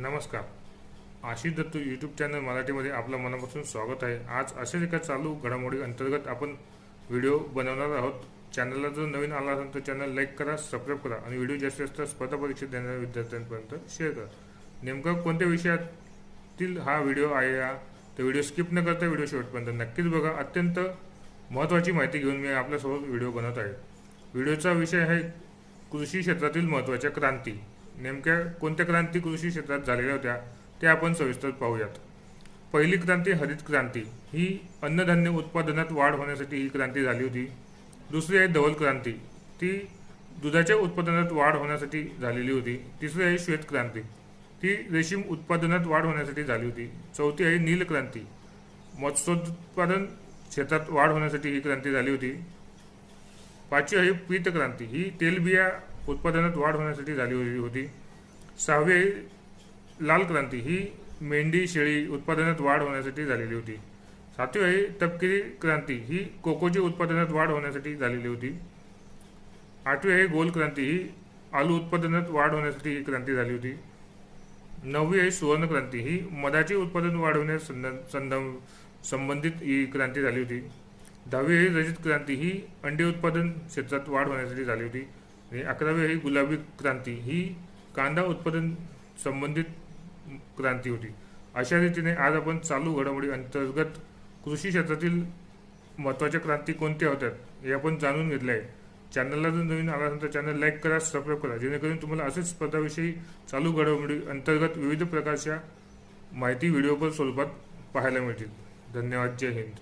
नमस्कार. Ashish Datta YouTube channel मराठीमध्ये आपलं मनापासून स्वागत आहे. आज अशाच एका चालू घडामोडी अंतर्गत आपण व्हिडिओ बनवणार आहोत. चॅनलला जर नवीन आला असेल तर चॅनल लाईक करा सबस्क्राईब करा आणि व्हिडिओ जास्तीत जास्त स्पर्धा परीक्षा देणाऱ्या विद्यार्थ्यांपर्यंत शेअर करा. नेमका कोणत्या विषयातील हा व्हिडिओ आहे हा? तर व्हिडिओ स्किप न करता व्हिडिओ शेवटपर्यंत नक्कीच बघा. अत्यंत महत्त्वाची माहिती घेऊन मी आपल्यासोबत व्हिडिओ बनवत आहे. व्हिडिओचा विषय आहे कृषी क्षेत्रातील महत्त्वाच्या क्रांती. नेमक्या कोणत्या क्रांती कृषी क्षेत्रात झालेल्या होत्या ते आपण सविस्तर पाहूयात. पहिली क्रांती हरित क्रांती. ही अन्नधान्य उत्पादनात वाढ होण्यासाठी ही क्रांती झाली होती. दुसरी आहे धवल क्रांती. ती दुधाच्या उत्पादनात वाढ होण्यासाठी झालेली होती. तिसरी आहे श्वेत क्रांती. ती रेशीम उत्पादनात वाढ होण्यासाठी झाली होती. चौथी आहे नील क्रांती. मत्स्योत्पादन क्षेत्रात वाढ होण्यासाठी ही क्रांती झाली होती. पाचवी आहे पीत क्रांती. ही तेलबिया उत्पादनात वाढ होण्यासाठी झाली होती सहावी लाल क्रांती. ही मेंढी शेळी उत्पादनात वाढ होण्यासाठी झालेली होती. सातवी आहे तपकिरी क्रांती. ही कोकोची उत्पादनात वाढ होण्यासाठी झालेली होती. आठवी आहे गोल क्रांती. ही आलू उत्पादनात वाढ होण्यासाठी ही क्रांती झाली होती. नववी आहे सुवर्ण क्रांती. ही मधाचे उत्पादन वाढवण्यास संद- संबंधित ही क्रांती झाली होती. दहावी आहे रजत क्रांती. ही अंडे उत्पादन क्षेत्रात वाढ होण्यासाठी झाली होती. अकरावी आहे गुलाबी क्रांती ही कांदा उत्पादन संबंधित क्रांती होती. अशा रीतीने आज आपण चालू घडामोडी अंतर्गत कृषी क्षेत्रातील महत्त्वाच्या क्रांती कोणत्या होत्या हे आपण जाणून घेतलं आहे चॅनलला जर नवीन आला असेल तर चॅनल लाईक करा सबस्क्राईब करा. जेणेकरून तुम्हाला असेच स्पर्धाविषयी चालू घडामोडी अंतर्गत विविध प्रकारच्या माहिती व्हिडिओपर स्वरूपात पाहायला मिळतील. धन्यवाद. जय हिंद.